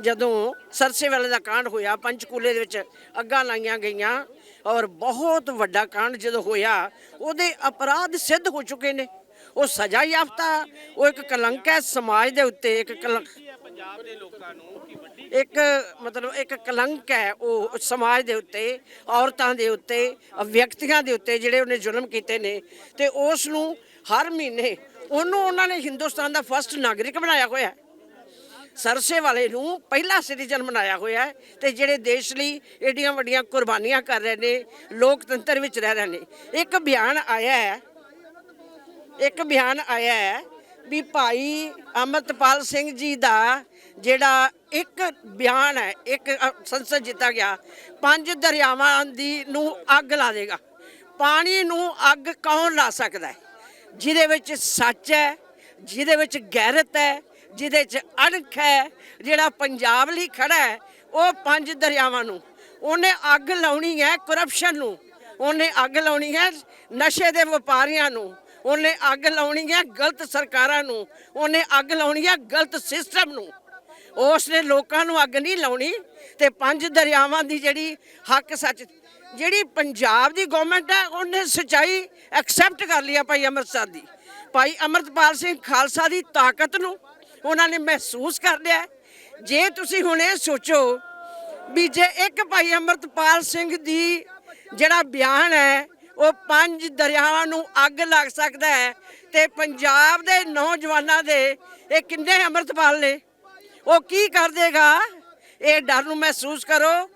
ਜਦੋਂ ਸਰਸੇ ਵਾਲੇ ਦਾ ਕਾਂਡ ਹੋਇਆ ਪੰਚਕੂਲੇ ਦੇ ਵਿੱਚ ਅੱਗਾਂ ਲਾਈਆਂ ਗਈਆਂ ਔਰ ਬਹੁਤ ਵੱਡਾ ਕਾਂਡ ਜਦੋਂ ਹੋਇਆ, ਉਹਦੇ ਅਪਰਾਧ ਸਿੱਧ ਹੋ ਚੁੱਕੇ ਨੇ। ਉਹ ਸਜ਼ਾ ਯਾਫਤਾ, ਉਹ ਇੱਕ ਕਲੰਕ ਹੈ ਸਮਾਜ ਦੇ ਉੱਤੇ, ਇੱਕ ਕਲੰਕ ਪੰਜਾਬ ਦੇ ਲੋਕਾਂ ਨੂੰ ਕਿ ਵੱਡੀ ਇੱਕ ਮਤਲਬ ਇੱਕ ਕਲੰਕ ਹੈ ਉਹ ਸਮਾਜ ਦੇ ਉੱਤੇ, ਔਰਤਾਂ ਦੇ ਉੱਤੇ, ਵਿਅਕਤੀਆਂ ਦੇ ਉੱਤੇ ਜਿਹੜੇ ਉਹਨੇ ਜ਼ੁਲਮ ਕੀਤੇ ਨੇ ਤੇ ਉਸ ਨੂੰ ਹਰ ਮਹੀਨੇ ਉਹਨੂੰ ਉਹਨਾਂ ਨੇ ਹਿੰਦੁਸਤਾਨ ਦਾ ਫਸਟ ਨਾਗਰਿਕ ਬਣਾਇਆ ਹੋਇਆ ਹੈ। ਸਰਸੇ ਵਾਲੇ ਨੂੰ ਪਹਿਲਾ ਸਿਟੀਜ਼ਨ ਬਣਾਇਆ ਹੋਇਆ ਹੈ ਤੇ ਜਿਹੜੇ ਦੇਸ਼ ਲਈ ਏਡੀਆਂ ਵੱਡੀਆਂ ਕੁਰਬਾਨੀਆਂ ਕਰ ਰਹੇ ਨੇ, ਲੋਕਤੰਤਰ ਵਿੱਚ ਰਹਿ ਰਹੇ ਨੇ। ਇੱਕ ਬਿਆਨ ਆਇਆ ਹੈ, ਇੱਕ ਬਿਆਨ ਆਇਆ ਹੈ ਵੀ ਭਾਈ ਅਮਰਤਪਾਲ ਸਿੰਘ ਜੀ ਦਾ ਜਿਹੜਾ ਇੱਕ ਬਿਆਨ ਹੈ, ਇੱਕ ਸੰਸਦ ਜਿੱਤਾ ਗਿਆ, ਪੰਜ ਦਰਿਆਵਾਂ ਦੀ ਨੂੰ ਅੱਗ ਲਾ ਦੇਗਾ। ਪਾਣੀ ਨੂੰ ਅੱਗ ਕੌਣ ਲਾ ਸਕਦਾ ਹੈ? ਜਿਹਦੇ ਵਿੱਚ ਸੱਚ ਹੈ, ਜਿਹਦੇ ਵਿੱਚ ਗੈਰਤ ਹੈ ਜਿਹਦੇ 'ਚ ਅਣਖ ਹੈ, ਜਿਹੜਾ ਪੰਜਾਬ ਲਈ ਖੜਾ ਹੈ, ਉਹ ਪੰਜ ਦਰਿਆਵਾਂ ਨੂੰ। ਉਹਨੇ ਅੱਗ ਲਾਉਣੀ ਹੈ ਕਰਪਸ਼ਨ ਨੂੰ। ਉਹਨੇ ਅੱਗ ਲਾਉਣੀ ਹੈ ਨਸ਼ੇ ਦੇ ਵਪਾਰੀਆਂ ਨੂੰ। ਉਹਨੇ ਅੱਗ ਲਾਉਣੀ ਹੈ ਗਲਤ ਸਰਕਾਰਾਂ ਨੂੰ। ਉਹਨੇ ਅੱਗ ਲਾਉਣੀ ਹੈ ਗਲਤ ਸਿਸਟਮ ਨੂੰ। ਉਸ ਨੇ ਲੋਕਾਂ ਨੂੰ ਅੱਗ ਨਹੀਂ ਲਾਉਣੀ ਤੇ ਪੰਜ ਦਰਿਆਵਾਂ ਦੀ ਜਿਹੜੀ ਹੱਕ ਸੱਚ, ਜਿਹੜੀ ਪੰਜਾਬ ਦੀ ਗਵਰਨਮੈਂਟ ਹੈ, ਉਹਨੇ ਸਚਾਈ ਐਕਸੈਪਟ ਕਰ ਲਿਆ ਭਾਈ ਅੰਮ੍ਰਿਤਸਰ ਦੀ। ਭਾਈ ਅਮਰਤਪਾਲ ਸਿੰਘ ਖਾਲਸਾ ਦੀ ਤਾਕਤ ਨੂੰ ਉਹਨਾਂ ਨੇ ਮਹਿਸੂਸ ਕਰ ਲਿਆ ਜੇ ਤੁਸੀਂ ਹੁਣ ਇਹ ਸੋਚੋ ਵੀ ਜੇ ਇੱਕ ਭਾਈ ਅਮਰਤਪਾਲ ਸਿੰਘ ਦੀ ਜਿਹੜਾ ਬਿਆਨ ਹੈ, ਉਹ ਪੰਜ ਦਰਿਆਵਾਂ ਨੂੰ ਅੱਗ ਲੱਗ ਸਕਦਾ ਹੈ ਤੇ ਪੰਜਾਬ ਦੇ ਨੌਜਵਾਨਾਂ ਦੇ ਇਹ ਕਿੰਨੇ ਅਮਰਤਪਾਲ ਨੇ? ਉਹ ਕੀ ਕਰ ਦੇਗਾ? ਇਹ ਡਰ ਨੂੰ ਮਹਿਸੂਸ ਕਰੋ।